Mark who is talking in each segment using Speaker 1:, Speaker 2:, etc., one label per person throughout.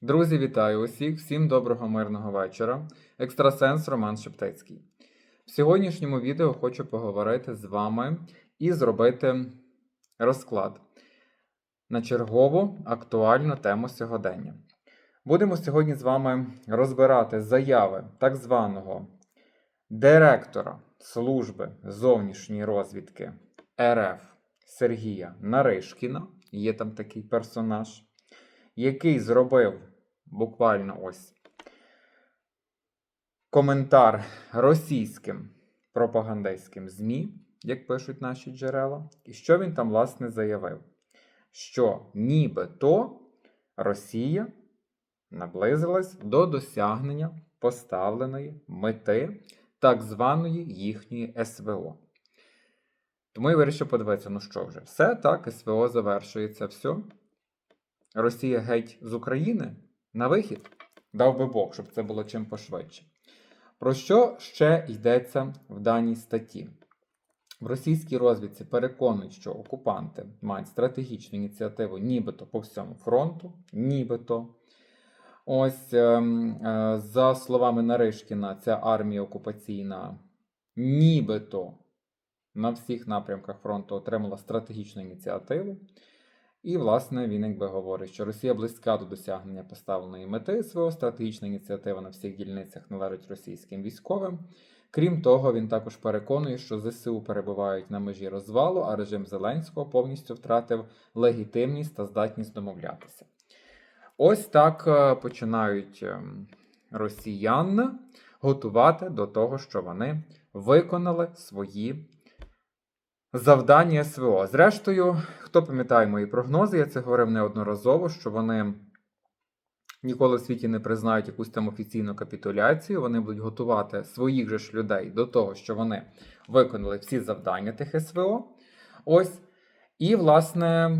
Speaker 1: Друзі, вітаю усіх! Всім доброго мирного вечора. Екстрасенс Роман Шептицький. В сьогоднішньому відео хочу поговорити з вами і зробити розклад на чергову актуальну тему сьогодення. Будемо сьогодні з вами розбирати заяви так званого директора Служби зовнішньої розвідки РФ Сергія Наришкіна. Є там такий персонаж який зробив буквально ось коментар російським пропагандистським ЗМІ, як пишуть наші джерела, і що він там, власне, заявив? Що нібито Росія наблизилась до досягнення поставленої мети так званої їхньої СВО. Тому я вирішив подивитися, ну що вже, все так, СВО завершується, все. Росія геть з України на вихід, дав би Бог, щоб це було чим пошвидше. Про що ще йдеться в даній статті? В російській розвідці переконують, що окупанти мають стратегічну ініціативу нібито по всьому фронту, нібито. Ось, ем, е, за словами Наришкіна, ця армія окупаційна нібито на всіх напрямках фронту отримала стратегічну ініціативу. І, власне, він якби говорить, що Росія близька до досягнення поставленої мети СВО, стратегічна ініціатива на всіх дільницях належить російським військовим. Крім того, він також переконує, що ЗСУ перебувають на межі розвалу, а режим Зеленського повністю втратив легітимність та здатність домовлятися. Ось так е, починають ем, росіян готувати до того, що вони виконали свої завдання СВО. Зрештою, хто пам'ятає мої прогнози, я це говорив неодноразово, що вони ніколи в світі не признають якусь там офіційну капітуляцію. Вони будуть готувати своїх же ж людей до того, що вони виконали всі завдання тих СВО. Ось. І, власне,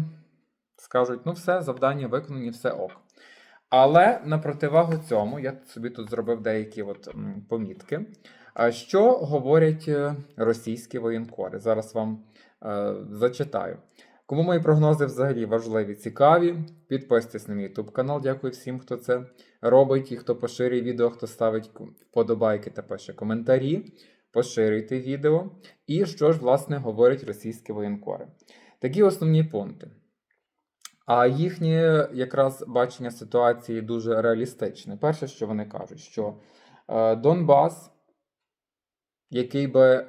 Speaker 1: скажуть: ну, все, завдання виконані, все ок. Але на противагу цьому я собі тут зробив деякі от помітки. Що говорять е, російські воєнкори? Зараз вам е, зачитаю. Кому мої прогнози взагалі важливі, цікаві, підписуйтесь на мій YouTube канал. Дякую всім, хто це робить і хто поширює відео, хто ставить вподобайки та пише коментарі. Поширюйте відео. І що ж, власне, говорять російські воєнкори? Такі основні пункти. А їхнє якраз бачення ситуації дуже реалістичне. Перше, що вони кажуть, що е, Донбас який би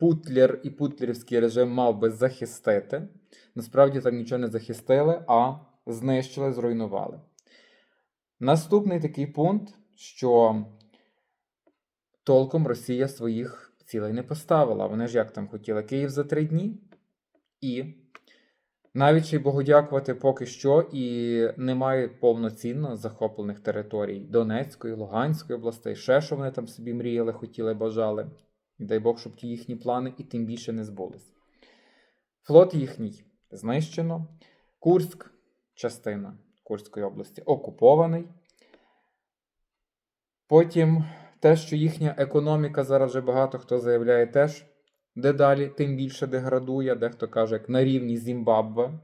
Speaker 1: Путлер і путлерівський режим мав би захистити. Насправді там нічого не захистили, а знищили, зруйнували. Наступний такий пункт, що толком Росія своїх цілей не поставила. Вони ж як там хотіли Київ за три дні. І навіть ще й Богу дякувати поки що і немає повноцінно захоплених територій Донецької, Луганської областей, ще що вони там собі мріяли, хотіли, бажали. І дай Бог, щоб ті їхні плани і тим більше не збулись. Флот їхній знищено. Курськ, частина Курської області, окупований. Потім те, що їхня економіка зараз вже багато хто заявляє, теж дедалі тим більше деградує, дехто каже, як на рівні Зімбабве.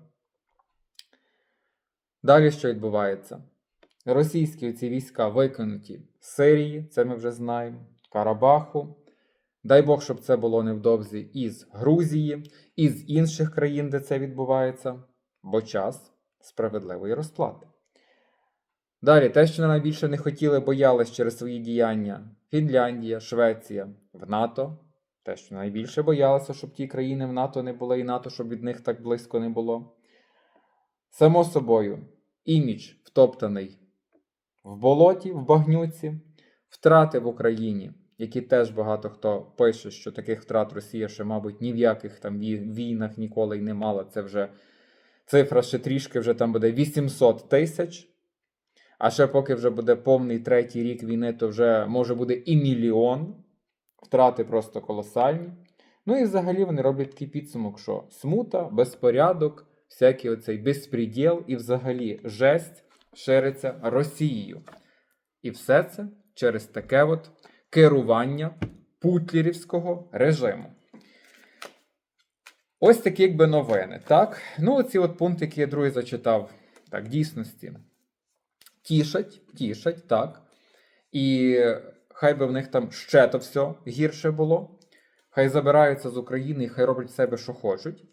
Speaker 1: Далі що відбувається? Російські ці війська викинуті з Сирії, це ми вже знаємо, Карабаху. Дай Бог, щоб це було невдовзі із Грузії, із інших країн, де це відбувається, бо час справедливої розплати. Далі, те, що найбільше не хотіли, боялись через свої діяння Фінляндія, Швеція в НАТО. Те, що найбільше боялися, щоб ті країни в НАТО не були, і НАТО, щоб від них так близько не було. Само собою, імідж втоптаний в болоті, в багнюці, втрати в Україні які теж багато хто пише, що таких втрат Росія ще, мабуть, ні в яких там війнах ніколи й не мала. Це вже цифра ще трішки вже там буде 800 тисяч. А ще поки вже буде повний третій рік війни, то вже може буде і мільйон. Втрати просто колосальні. Ну і взагалі вони роблять такий підсумок, що смута, безпорядок, всякий оцей безпреділ і взагалі жесть шириться Росією. І все це через таке от керування путлерівського режиму. Ось такі якби новини. так? Ну, оці от пункти, які я другий зачитав, так, дійсності. тішать, тішать, так. І хай би в них там ще то все гірше було. Хай забираються з України і хай роблять себе, що хочуть.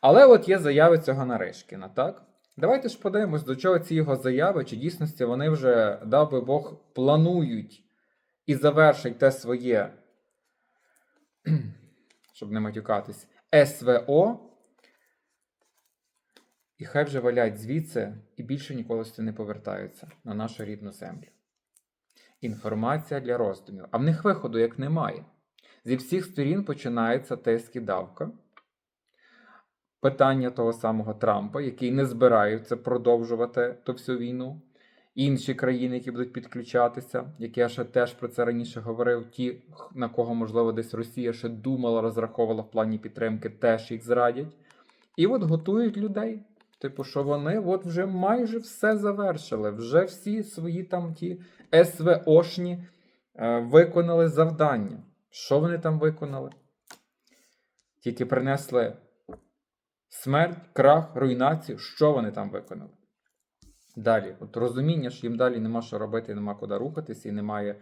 Speaker 1: Але от є заяви цього Нарешкіна, так? Давайте ж подивимось, до чого ці його заяви, чи дійсності вони вже, дав би Бог, планують і завершать те своє, щоб не матюкатись, СВО. І хай вже валять звідси і більше ніколи сюди не повертаються на нашу рідну землю. Інформація для роздумів. А в них виходу як немає. Зі всіх сторін починається тиск і давка. Питання того самого Трампа, який не збирається продовжувати ту всю війну. Інші країни, які будуть підключатися, як я ще теж про це раніше говорив, ті, на кого, можливо, десь Росія ще думала, розраховувала в плані підтримки, теж їх зрадять. І от готують людей. Типу, що вони от вже майже все завершили, вже всі свої там ті СВОшні е, виконали завдання. Що вони там виконали? Тільки принесли смерть, крах, руйнацію. Що вони там виконали? Далі, от розуміння, що їм далі нема що робити, нема куди рухатися, і немає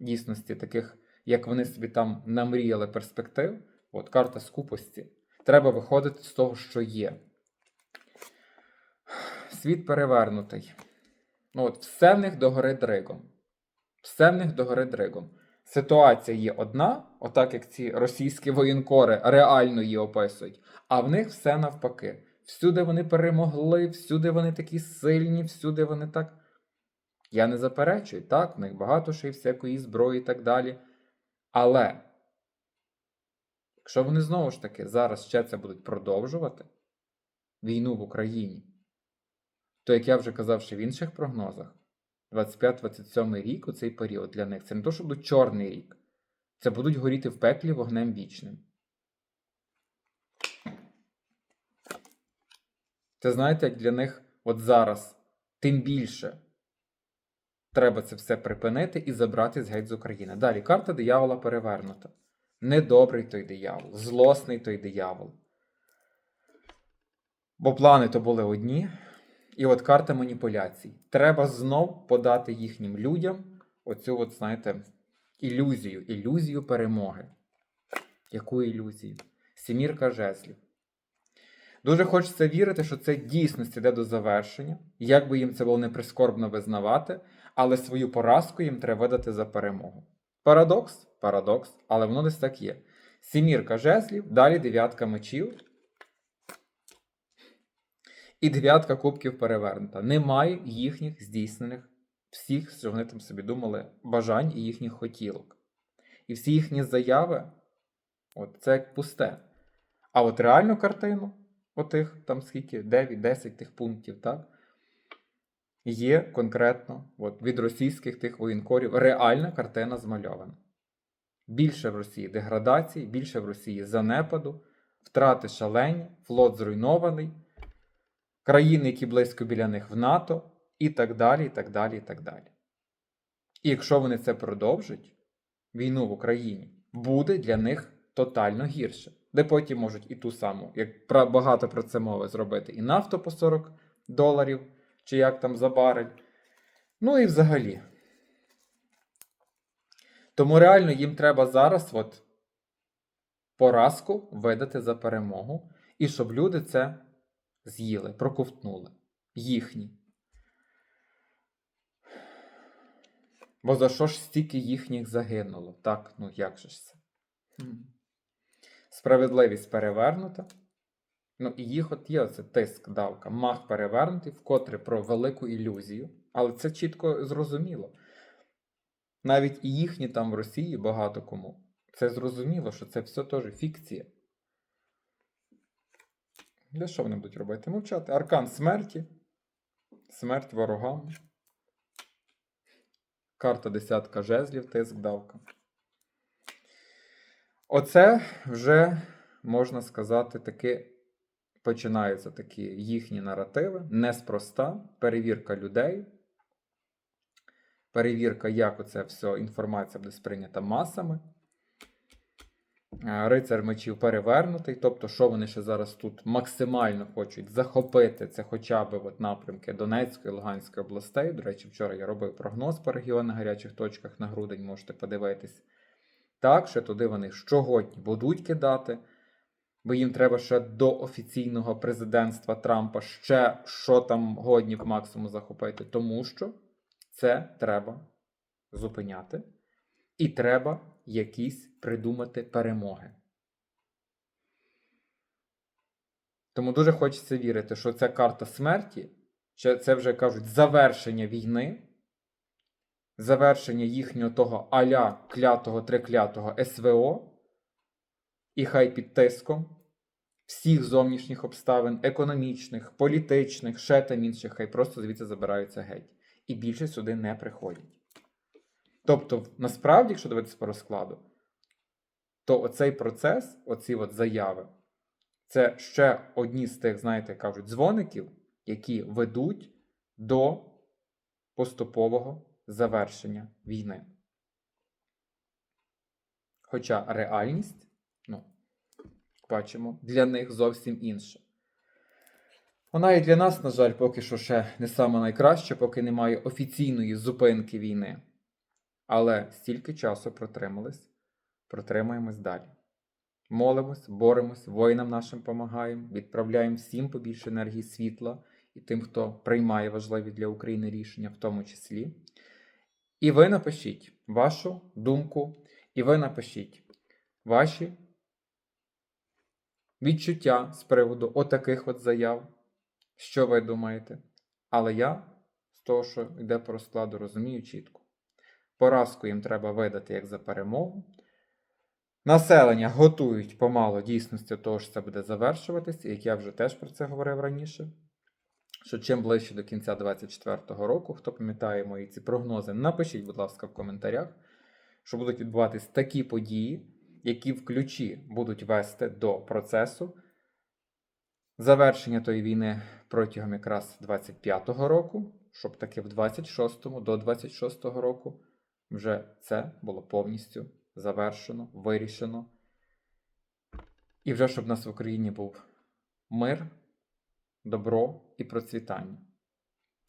Speaker 1: дійсності таких, як вони собі там намріяли перспектив. От карта скупості. Треба виходити з того, що є. Світ перевернутий. Ну, от все в них догори дригом. Все в них догори дригом. Ситуація є одна, отак як ці російські воєнкори реально її описують, а в них все навпаки. Всюди вони перемогли, всюди вони такі сильні, всюди вони так. Я не заперечую, так, в них багато ще й всякої зброї і так далі. Але, якщо вони знову ж таки зараз ще це будуть продовжувати, війну в Україні, то, як я вже казав ще в інших прогнозах, 25-27 рік у цей період для них це не то, що буде чорний рік. Це будуть горіти в пеклі вогнем вічним. Це знаєте, як для них от зараз тим більше треба це все припинити і забрати з геть з України. Далі карта диявола перевернута. Недобрий той диявол, злосний той диявол. Бо плани то були одні. І от карта маніпуляцій. Треба знов подати їхнім людям оцю, от, знаєте, ілюзію, ілюзію перемоги. Яку ілюзію? Сімірка жезлів. Дуже хочеться вірити, що це дійсності йде до завершення, як би їм це було не прискорбно визнавати, але свою поразку їм треба видати за перемогу. Парадокс? Парадокс, але воно десь так є. Сімірка жезлів, далі дев'ятка мечів. І дев'ятка кубків перевернута. Немає їхніх здійснених всіх, що вони там собі думали, бажань і їхніх хотілок. І всі їхні заяви, от це як пусте. А от реальну картину, отих там скільки, 9-10 тих пунктів, так? Є конкретно от, від російських тих воєнкорів реальна картина змальована. Більше в Росії деградації, більше в Росії занепаду, втрати шалені, флот зруйнований країни, які близько біля них в НАТО, і так далі, і так далі, і так далі. І якщо вони це продовжать, війну в Україні, буде для них тотально гірше, де потім можуть і ту саму, як про- багато про це мови, зробити і нафту по 40 доларів, чи як там за барель. Ну і взагалі. Тому реально їм треба зараз от поразку видати за перемогу, і щоб люди це з'їли, проковтнули. Їхні. Бо за що ж стільки їхніх загинуло? Так, ну як же ж це? Справедливість перевернута. Ну, і їх от є оце тиск, давка, мах перевернутий, вкотре про велику ілюзію. Але це чітко зрозуміло. Навіть і їхні там в Росії багато кому. Це зрозуміло, що це все теж фікція. Для що вони будуть робити? Мовчати. Аркан смерті. Смерть ворогам. Карта десятка жезлів, тиск давка. Оце вже, можна сказати, таки починаються такі їхні наративи. Неспроста. Перевірка людей. Перевірка, як оце все інформація буде сприйнята масами. е, рицар мечів перевернутий. Тобто, що вони ще зараз тут максимально хочуть захопити, це хоча б от напрямки Донецької, Луганської областей. До речі, вчора я робив прогноз по регіонах гарячих точках на грудень, можете подивитись. Так, ще туди вони щогодні будуть кидати, бо їм треба ще до офіційного президентства Трампа ще що там годні в максимум захопити, тому що це треба зупиняти. І треба якісь придумати перемоги. Тому дуже хочеться вірити, що ця карта смерті, це вже кажуть завершення війни, завершення їхнього того аля клятого триклятого СВО, і хай під тиском всіх зовнішніх обставин, економічних, політичних, ще там інших, хай просто звідси забираються геть. І більше сюди не приходять. Тобто, насправді, якщо дивитися по розкладу, то оцей процес, оці от заяви, це ще одні з тих, знаєте, кажуть, дзвоників, які ведуть до поступового завершення війни. Хоча реальність, ну, бачимо, для них зовсім інша. Вона і для нас, на жаль, поки що ще не саме найкраще, поки немає офіційної зупинки війни. Але стільки часу протримались, протримаємось далі. Молимось, боремось, воїнам нашим допомагаємо, відправляємо всім побільше енергії світла і тим, хто приймає важливі для України рішення, в тому числі. І ви напишіть вашу думку, і ви напишіть ваші відчуття з приводу отаких от заяв, що ви думаєте. Але я з того, що йде по розкладу, розумію чітко. Поразку їм треба видати як за перемогу. Населення готують помало дійсності того, що це буде завершуватись, як я вже теж про це говорив раніше. Що чим ближче до кінця 2024 року, хто пам'ятає мої ці прогнози, напишіть, будь ласка, в коментарях, що будуть відбуватись такі події, які в ключі будуть вести до процесу завершення тої війни протягом якраз 25-го року, щоб таки в 26-му до 26-го року вже це було повністю завершено, вирішено. І вже щоб в нас в Україні був мир, добро і процвітання.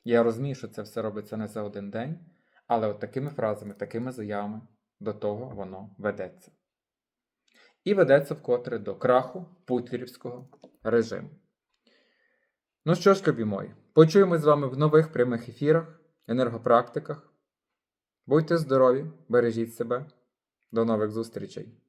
Speaker 1: Я розумію, що це все робиться не за один день, але от такими фразами, такими заявами до того воно ведеться. І ведеться вкотре до краху путлерівського режиму. Ну що ж, любі мої, почуємось з вами в нових прямих ефірах, енергопрактиках. Будьте здорові, бережіть себе. До нових зустрічей!